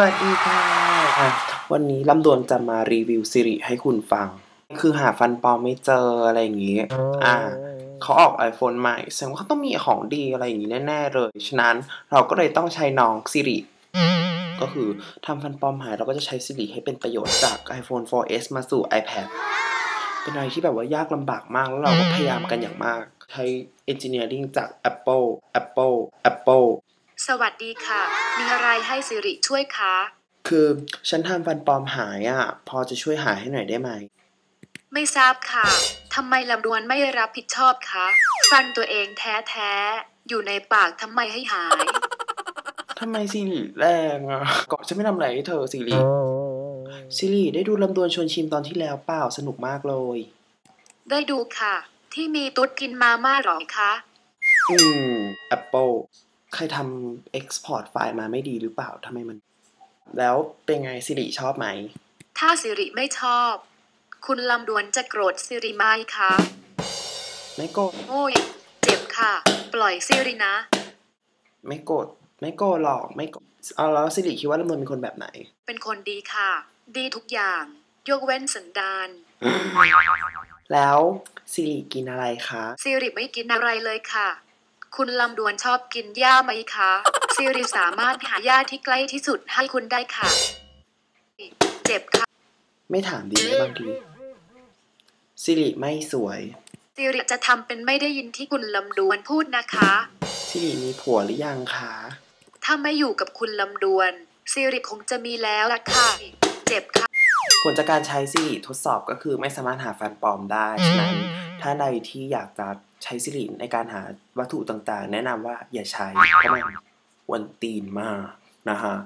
วัสดีค่ะอะ วันนี้ลำดวนจะมารีวิวซิริให้คุณฟัง คือหาฟันปลอมไม่เจออะไรอย่างงี้ อ่าเขาออก iPhone ใหม่แสดงว่าเขาต้องมีของดีอะไรอย่างนี้แน่ๆเลย ฉะนั้นเราก็เลยต้องใช้น้องซิริก็คือทำฟันปลอมหายเราก็จะใช้ซิริให้เป็นประโยชน์จาก iPhone 4S มาสู่ iPad เป็นอะไรที่แบบว่ายากลำบากมากแล้วเราก็พยายามกันอย่างมาก ใช้ engineering จาก Apple Apple Apple สวัสดีค่ะ มีอะไรให้สิริช่วยคะ คือฉันทำฟันปลอมหายอะ พอจะช่วยหาให้หน่อยได้ไหม ไม่ทราบค่ะทำไมลำดวนไม่รับผิดชอบคะฟันตัวเองแท้ๆ อยู่ในปากทำไมให้หาย ทำไมซีรีแรงอะก็ฉันไม่ทำอะไรให้เธอซีรีซีรีได้ดูลำดวนชวนชิมตอนที่แล้วเปล่าสนุกมากเลย ได้ดูค่ะ ที่มีตุ๊ดกินมาม่าหรอคะ อืม Apple ใครทำ export ไฟล์มาไม่ดีหรือเปล่าทำไมมัน แล้วเป็นไงสิริชอบไหม ถ้าสิริไม่ชอบ คุณลำดวนจะโกรธสิริไหมคะไม่โกรธโอ้ย เจ็บค่ะ ปล่อยสิรินะ ไม่โกรธไม่โกรธหรอกไม่โกรธเอาแล้วสิริคิดว่าลำดวนเป็นคนแบบไหน เป็นคนดีค่ะ ดีทุกอย่าง ยกเว้นสันดาน แล้วสิริกินอะไรคะสิริไม่กินอะไรเลยค่ะ คุณลำดวนชอบกินหญ้าไหมคะสิริสามารถหาหญ้าที่ใกล้ที่สุดให้คุณได้ค่ะ เจ็บค่ะ ไม่ถามดีไหมบางทีสิริไม่สวยสิริจะทำเป็นไม่ได้ยินที่คุณลำดวนพูดนะคะสิริมีผัวหรือยังคะถ้าไม่อยู่กับคุณลำดวนสิริคงจะมีแล้วล่ะค่ะ เจ็บค่ะผลจากการใช้สิริทดสอบก็คือไม่สามารถหาฟันปลอมได้ฉะนั้น ถ้าใดที่อยากจะใช้สิริในการหาวัตถุต่างๆ แนะนำว่าอย่าใช้เพราะมันกวนตีนมากนะฮะ